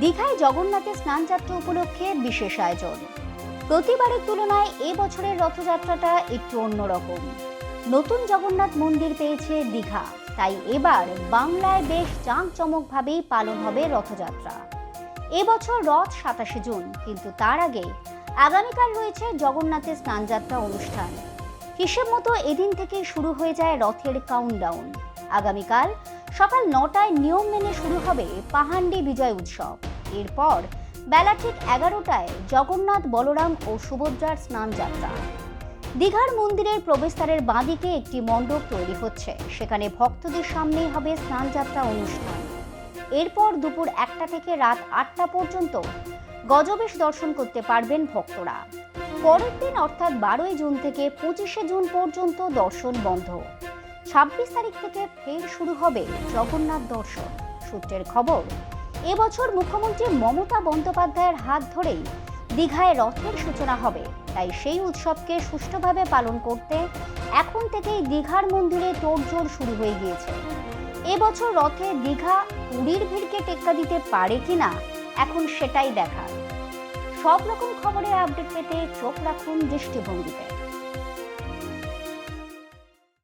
দীঘায় জগন্নাথের স্নানযাত্রা উপলক্ষে বিশেষ আয়োজন। প্রতিবারের তুলনায় এ বছরের রথযাত্রাটা একটু অন্যরকম। নতুন জগন্নাথ মন্দির পেয়েছে দীঘা, তাই এবার বাংলায় বেশ জাঁকজমকভাবেই পালন হবে রথযাত্রা। এবছর রথ সাতাশে জুন, কিন্তু তার আগে আগামীকাল রয়েছে জগন্নাথের স্নানযাত্রা অনুষ্ঠান। হিসেব মতো এদিন থেকে শুরু হয়ে যায় রথের কাউন্টডাউন আগামীকাল সকাল নটায় নিয়ম মেনে শুরু হবে পাহান্ডি বিজয় উৎসব। এরপর বেলা ঠিক এগারোটায় জগন্নাথ, বলরাম ও সুভদ্রার স্নান যাত্রা। দীঘার মন্দিরের প্রবেশদ্বারের বাঁদিকে একটি মণ্ডপ তৈরি হচ্ছে। সেখানে ভক্তদের সামনেই হবে স্নানযাত্রা অনুষ্ঠান। এরপর দুপুর একটা থেকে রাত আটটা পর্যন্ত গজবেশ দর্শন করতে পারবেন ভক্তরা। পরের দিন অর্থাৎ বারোই জুন থেকে পঁচিশে জুন পর্যন্ত দর্শন বন্ধ। ছাব্বিশ তারিখ থেকে ফের শুরু হবে জগন্নাথ দর্শন। সূত্রের খবর, এবছর মুখ্যমন্ত্রী মমতা বন্দ্যোপাধ্যায়ের হাত ধরেই দীঘায় রথের সূচনা হবে। তাই সেই উৎসবকে সুষ্ঠুভাবে পালন করতে এখন থেকেই দীঘার মন্দিরে তোড়জোড় শুরু হয়ে গিয়েছে। এবছর রথে দীঘা পুরীর ভিড়কে টেক্কা দিতে পারে কিনা, এখন সেটাই দেখা সব রকম খবরের আপডেট পেতে চোখ রাখুন দৃষ্টিভঙ্গিতে।